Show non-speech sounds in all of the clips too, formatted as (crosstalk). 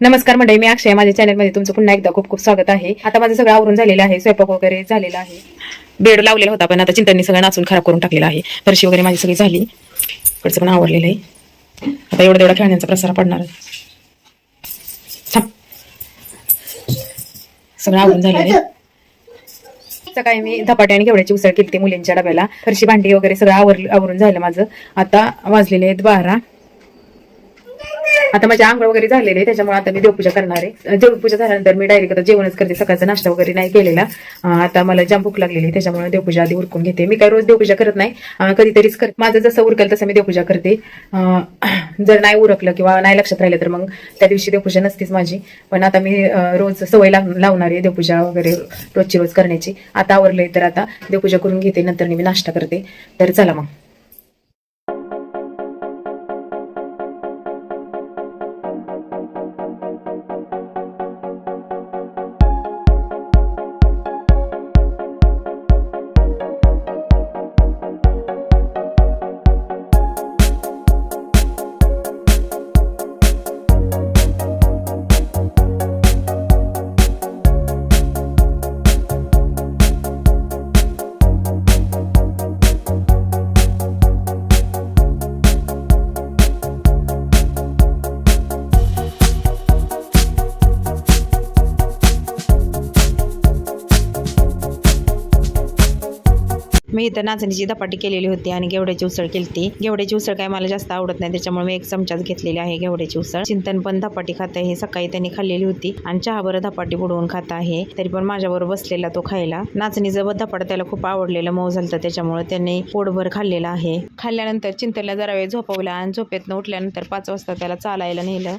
नमस्कार मंडळी मी अक्षय. माझ्या चॅनलमध्ये तुमचं पुन्हा एकदा खूप खूप स्वागत आहे. आता माझं सगळं आवरून झालेलं आहे. स्वयंपाक वगैरे झालेला आहे. बेड लावलेला होता पण आता चिंतांनी सगळं नाचून खराब करून टाकलेला आहे. फरशी वगैरे माझी सगळी झाली. इकडचं पण आवडलेलं आहे. आता एवढा तेवढा खेळण्यांचा प्रसार पडणार सगळं आवरून झालेलं आहे. सकाळी मी धपाटे आणि घेवड्याची उसळ केली मुलींच्या डब्याला. फरशी भांडी वगैरे सगळं आवर आवरून झालं माझं. आता वाजलेले आहेत बारा. आता माझी आंघोळ वगैरे झालेली आहे त्याच्यामुळे आता मी देवपूजा करणार आहे. देवपूजा झाल्यानंतर मी डायरेक्ट आता जेवणच करते सकाळचा नाश्ता वगैरे नाही केलेला. आता मला जाम भूक लागलेली आहे त्याच्यामुळे देवपूजा आधी उरकून घेते. मी काही रोज देवपूजा करत नाही कधीतरीच कर माझं जसं उरकेल तसं मी देवपूजा करते. (clears throat) जर नाही उरकलं किंवा नाही लक्षात राहिलं तर मग त्या दिवशी देवपूजा नसतीच माझी. पण आता मी रोज सवय लावणार आहे देवपूजा वगैरे रोजची रोज करण्याची. आता आवरले तर आता देवपूजा करून घेते नंतर मी नाश्ता करते. तर चला मग. मी इथं नाचणीची धपाटी केलेली होती आणि घेवड्याची उसळ केली होती घेवड्याची उसळ काय मला जास्त आवडत नाही त्याच्यामुळे मी एक चमचाच घेतलेली आहे घेवड्याची उसळ. चिंतन पण धपाटी खात आहे सकाळी त्यांनी खाल्लेली होती. आणि चहाबरोबर धपाटी बुडवून खात आहे तरी पण माझ्याबरोबर बसलेला तो खायला. नाचणीचं धपाट त्याला खूप आवडलेलं मऊ झालं त्याच्यामुळे त्यांनी पोटभर खाल्लेलं आहे. खाल्ल्यानंतर चिंतनला जरा वेळ झोपवला आणि झोपेतनं उठल्यानंतर पाच वाजता त्याला चालायला नेलं.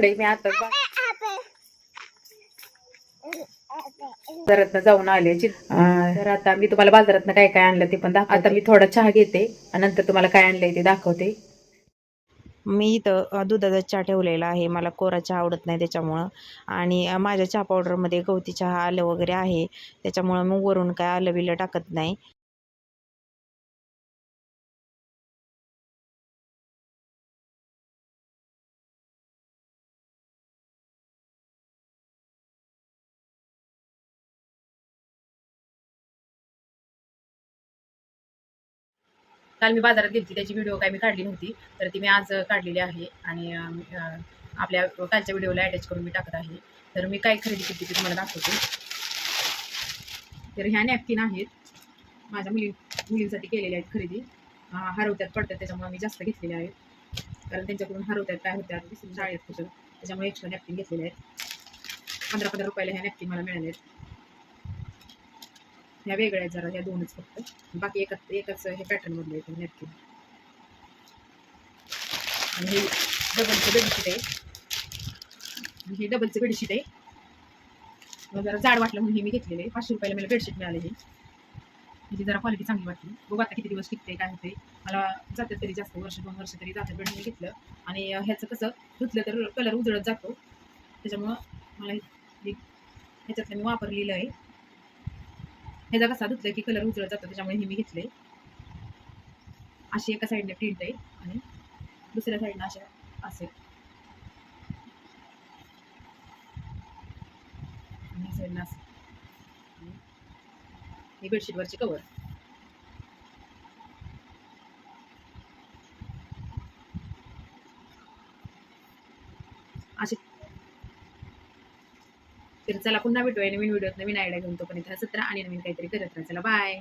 मंडळी मी आता बाजारात जाऊन आले. तर आता मी तुम्हाला बाजारात काय काय आणलं ते पण आता मी थोडा चहा घेते आणि नंतर तुम्हाला काय आणलंय ते दाखवते. मी इथं दुधाचा चहा ठेवलेला आहे. मला कोरा चहा आवडत नाही त्याच्यामुळं. आणि माझ्या चहा पावडरमध्ये गवती चहा आलं वगैरे आहे. त्याच्यामुळं मग वरून काय आलं बिलं टाकत नाही. काल मी बाजारात गेली त्याची व्हिडिओ काय मी काढली नव्हती तर ती मी आज काढलेली आहे आणि आपल्या कालच्या व्हिडिओला अटॅच करून मी टाकत आहे. तर मी काय खरेदी केली ते तुम्हाला दाखवते. तर ह्या नॅपकिन आहेत. माझ्या मुली मुलींसाठी केलेल्या आहेत खरेदी. हरवत्यात पडतात त्याच्यामुळे मी जास्त घेतलेल्या आहेत. कारण त्यांच्याकडून हरवत्यात काय होत्यात शाळेत कुठं त्याच्यामुळे एक्स्ट्रा नॅपकिन घेतलेले आहेत. पंधरा पंधरा रुपयाला ह्या नॅपकिन मला मिळाले आहेत ह्या वेगळ्या आहेत जरा ह्या दोनच फक्त. बाकी एकच एकच हे पॅटर्न मधलं येतं नॅपकिन आणि हे डबलचं बेडशीट आहे. हे डबलचं बेडशीट आहे. मग जरा जाड वाटलं म्हणून हे मी घेतलेले पाचशे रुपयाला मला बेडशीट मिळाले हे ह्याची जरा क्वालिटी चांगली वाटली. बघू आता किती दिवस टिकते काय होते मला जाते तरी जास्त वर्ष दोन वर्ष तरी जाते बेड मी घेतलं. आणि ह्याचं कसं धुतलं तर कलर उजळत जातो. त्याच्यामुळं मला हे- हे- ह्याच्यातलं मी वापरलेलं आहे. ह्याचा कसा धुतलं की कलर उजळत जातो त्याच्यामुळे हे मी घेतले अशी एका साईडने प्रिंट आहे आणि दुसऱ्या साईडनं अशा असेल साईडनं असं. हे बेडशीटवरचे कवर तर चला पुन्हा भेटूया नवीन व्हिडिओत नवीन आयडिया घेऊन तोपर्यंत सत्र आणि नवीन काहीतरी करत राहा. चला बाय